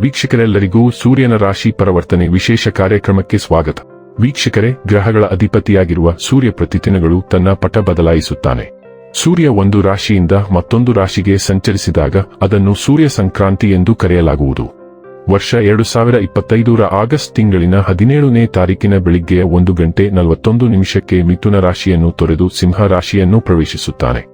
ವೀಕ್ಷಕರೆಲ್ಲರಿಗೂ ಸೂರ್ಯನ ರಾಶಿ ಪರಿವರ್ತನೆ ವಿಶೇಷ ಕಾರ್ಯಕ್ರಮಕ್ಕೆ ಸ್ವಾಗತ. ವೀಕ್ಷಕರೇ, ಗ್ರಹಗಳ ಅಧಿಪತಿಯಾಗಿರುವ ಸೂರ್ಯ ಪ್ರತಿದಿನಗಳು ತನ್ನ ಪಟ ಬದಲಾಯಿಸುತ್ತಾನೆ. ಸೂರ್ಯ ಒಂದು ರಾಶಿಯಿಂದ ಮತ್ತೊಂದು ರಾಶಿಗೆ ಸಂಚರಿಸಿದಾಗ ಅದನ್ನು ಸೂರ್ಯ ಸಂಕ್ರಾಂತಿ ಎಂದು ಕರೆಯಲಾಗುವುದು. ವರ್ಷ ಎರಡು ಸಾವಿರ ಇಪ್ಪತ್ತೈದರ ಆಗಸ್ಟ್ ತಿಂಗಳಿನ ಹದಿನೇಳನೇ ತಾರೀಕಿನ ಬೆಳಿಗ್ಗೆಯ ಒಂದು ಗಂಟೆ ನಲವತ್ತೊಂದು ನಿಮಿಷಕ್ಕೆ ಮಿಥುನ ರಾಶಿಯನ್ನು ತೊರೆದು ಸಿಂಹ ರಾಶಿಯನ್ನು ಪ್ರವೇಶಿಸುತ್ತಾನೆ.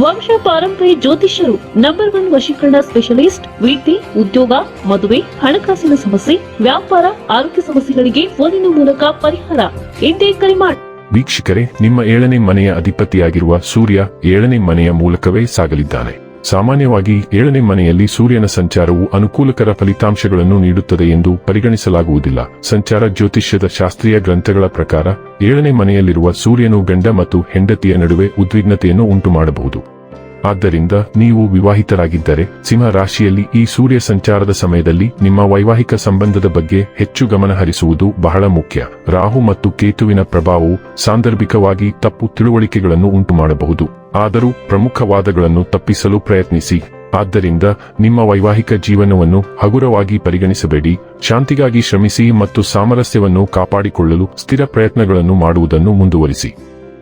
ವಂಶ ಪಾರಂಪರ್ಯ ಜ್ಯೋತಿಷ್ಯರು ನಂಬರ್ ಒನ್ ವಶೀಕರಣ ಸ್ಪೆಷಲಿಸ್ಟ್ ವಿದ್ಯೆ ಉದ್ಯೋಗ, ಮದುವೆ, ಹಣಕಾಸಿನ ಸಮಸ್ಯೆ, ವ್ಯಾಪಾರ, ಆರೋಗ್ಯ ಸಮಸ್ಯೆಗಳಿಗೆ ಫೋನಿನ ಮೂಲಕ ಪರಿಹಾರ. ಎಂದೇ ಕರೆ ಮಾಡಿ ವೀಕ್ಷಕರೇ, ನಿಮ್ಮ ಏಳನೇ ಮನೆಯ ಅಧಿಪತಿಯಾಗಿರುವ ಸೂರ್ಯ ಏಳನೇ ಮನೆಯ ಮೂಲಕವೇ ಸಾಗಲಿದ್ದಾನೆ. ಸಾಮಾನ್ಯವಾಗಿ ಏಳನೇ ಮನೆಯಲ್ಲಿ ಸೂರ್ಯನ ಸಂಚಾರವು ಅನುಕೂಲಕರ ಫಲಿತಾಂಶಗಳನ್ನು ನೀಡುತ್ತದೆ ಎಂದು ಪರಿಗಣಿಸಲಾಗುವುದಿಲ್ಲ. ಸಂಚಾರ ಜ್ಯೋತಿಷ್ಯದ ಶಾಸ್ತ್ರೀಯ ಗ್ರಂಥಗಳ ಪ್ರಕಾರ, ಏಳನೇ ಮನೆಯಲ್ಲಿರುವ ಸೂರ್ಯನು ಗಂಡ ಮತ್ತು ಹೆಂಡತಿಯ ನಡುವೆ ಉದ್ವಿಗ್ನತೆಯನ್ನು ಉಂಟುಮಾಡಬಹುದು. ಆದ್ದರಿಂದ ನೀವು ವಿವಾಹಿತರಾಗಿದ್ದರೆ ಸಿಂಹ ರಾಶಿಯಲ್ಲಿ ಈ ಸೂರ್ಯ ಸಂಚಾರದ ಸಮಯದಲ್ಲಿ ನಿಮ್ಮ ವೈವಾಹಿಕ ಸಂಬಂಧದ ಬಗ್ಗೆ ಹೆಚ್ಚು ಗಮನ ಹರಿಸುವುದು ಬಹಳ ಮುಖ್ಯ. ರಾಹು ಮತ್ತು ಕೇತುವಿನ ಪ್ರಭಾವವು ಸಾಂದರ್ಭಿಕವಾಗಿ ತಪ್ಪು ತಿಳುವಳಿಕೆಗಳನ್ನು ಉಂಟುಮಾಡಬಹುದು. ಆದರೂ ಪ್ರಮುಖ ವಾದಗಳನ್ನು ತಪ್ಪಿಸಲು ಪ್ರಯತ್ನಿಸಿ. ಆದ್ದರಿಂದ ನಿಮ್ಮ ವೈವಾಹಿಕ ಜೀವನವನ್ನು ಹಗುರವಾಗಿ ಪರಿಗಣಿಸಬೇಡಿ. ಶಾಂತಿಗಾಗಿ ಶ್ರಮಿಸಿ ಮತ್ತು ಸಾಮರಸ್ಯವನ್ನು ಕಾಪಾಡಿಕೊಳ್ಳಲು ಸ್ಥಿರ ಪ್ರಯತ್ನಗಳನ್ನು ಮಾಡುವುದನ್ನು ಮುಂದುವರಿಸಿ.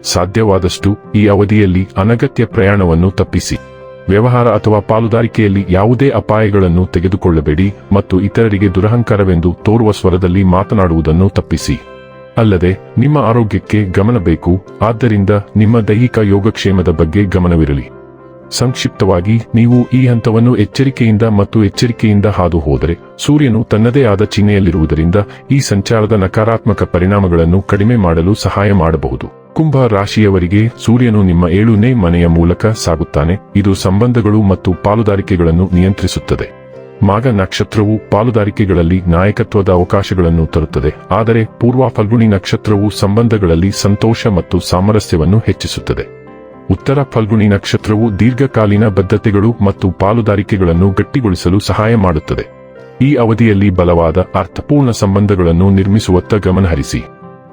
ಸಾಧ್ಯವಾದಷ್ಟು ಈ ಅವಧಿಯಲ್ಲಿ ಅನಗತ್ಯ ಪ್ರಯಾಣವನ್ನು ತಪ್ಪಿಸಿ. ವ್ಯವಹಾರ ಅಥವಾ ಪಾಲುದಾರಿಕೆಯಲ್ಲಿ ಯಾವುದೇ ಅಪಾಯಗಳನ್ನು ತೆಗೆದುಕೊಳ್ಳಬೇಡಿ ಮತ್ತು ಇತರರಿಗೆ ದುರಹಂಕಾರವೆಂದು ತೋರುವ ಸ್ವರದಲ್ಲಿ ಮಾತನಾಡುವುದನ್ನು ತಪ್ಪಿಸಿ. ಅಲ್ಲದೆ, ನಿಮ್ಮ ಆರೋಗ್ಯಕ್ಕೆ ಗಮನ ಬೇಕು, ಆದ್ದರಿಂದ ನಿಮ್ಮ ದೈಹಿಕ ಯೋಗಕ್ಷೇಮದ ಬಗ್ಗೆ ಗಮನವಿರಲಿ. ಸಂಕ್ಷಿಪ್ತವಾಗಿ, ನೀವು ಈ ಹಂತವನ್ನು ಎಚ್ಚರಿಕೆಯಿಂದ ಮತ್ತು ಎಚ್ಚರಿಕೆಯಿಂದ ಹಾದು ಹೋದರೆ ಸೂರ್ಯನು ತನ್ನದೇ ಆದ ಚಿಹ್ನೆಯಲ್ಲಿರುವುದರಿಂದ ಈ ಸಂಚಾರದ ನಕಾರಾತ್ಮಕ ಪರಿಣಾಮಗಳನ್ನು ಕಡಿಮೆ ಮಾಡಲು ಸಹಾಯ ಮಾಡಬಹುದು. ಕುಂಭ ರಾಶಿಯವರಿಗೆ ಸೂರ್ಯನು ನಿಮ್ಮ ಏಳನೇ ಮನೆಯ ಮೂಲಕ ಸಾಗುತ್ತಾನೆ. ಇದು ಸಂಬಂಧಗಳು ಮತ್ತು ಪಾಲುದಾರಿಕೆಗಳನ್ನು ನಿಯಂತ್ರಿಸುತ್ತದೆ. ಮಾಗ ನಕ್ಷತ್ರವು ಪಾಲುದಾರಿಕೆಗಳಲ್ಲಿ ನಾಯಕತ್ವದ ಅವಕಾಶಗಳನ್ನು ತರುತ್ತದೆ. ಆದರೆ ಪೂರ್ವ ಫಲ್ಗುಣಿ ನಕ್ಷತ್ರವು ಸಂಬಂಧಗಳಲ್ಲಿ ಸಂತೋಷ ಮತ್ತು ಸಾಮರಸ್ಯವನ್ನು ಹೆಚ್ಚಿಸುತ್ತದೆ. ಉತ್ತರ ಫಲ್ಗುಣಿ ನಕ್ಷತ್ರವು ದೀರ್ಘಕಾಲೀನ ಬದ್ಧತೆಗಳು ಮತ್ತು ಪಾಲುದಾರಿಕೆಗಳನ್ನು ಗಟ್ಟಿಗೊಳಿಸಲು ಸಹಾಯ ಮಾಡುತ್ತದೆ. ಈ ಅವಧಿಯಲ್ಲಿ ಬಲವಾದ ಅರ್ಥಪೂರ್ಣ ಸಂಬಂಧಗಳನ್ನು ನಿರ್ಮಿಸುವತ್ತ ಗಮನಹರಿಸಿ.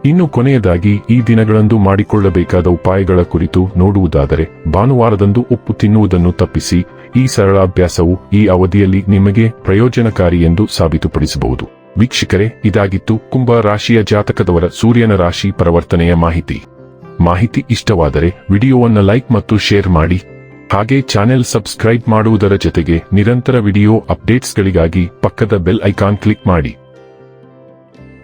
ಇನ್ನು ಕೊನೆಯದಾಗಿ ಈ ದಿನಗಳಂದು ಮಾಡಿಕೊಳ್ಳಬೇಕಾದ ಉಪಾಯಗಳ ಕುರಿತು ನೋಡುವುದಾದರೆ, ಭಾನುವಾರದಂದು ಉಪ್ಪು ತಿನ್ನುವುದನ್ನು ತಪ್ಪಿಸಿ, ಈ ಸರಳ ಅಭ್ಯಾಸವು ಈ ಅವಧಿಯಲ್ಲಿ ನಿಮಗೆ ಪ್ರಯೋಜನಕಾರಿ ಎಂದು ಸಾಬೀತುಪಡಿಸಬಹುದು. ವೀಕ್ಷಕರೇ, ಇದಾಗಿತ್ತು ಕುಂಭ ರಾಶಿಯ ಜಾತಕದವರ ಸೂರ್ಯನ ರಾಶಿ ಪರಿವರ್ತನೆಯ ಮಾಹಿತಿ. ಮಾಹಿತಿ ಇಷ್ಟವಾದರೆ ವಿಡಿಯೋವನ್ನು ಲೈಕ್ ಮತ್ತು ಶೇರ್ ಮಾಡಿ. ಹಾಗೆ ಚಾನೆಲ್ ಸಬ್ಸ್ಕ್ರೈಬ್ ಮಾಡುವುದರ ಜೊತೆಗೆ ನಿರಂತರ ವಿಡಿಯೋ ಅಪ್ಡೇಟ್ಸ್ಗಳಿಗಾಗಿ ಪಕ್ಕದ ಬೆಲ್ ಐಕಾನ್ ಕ್ಲಿಕ್ ಮಾಡಿ.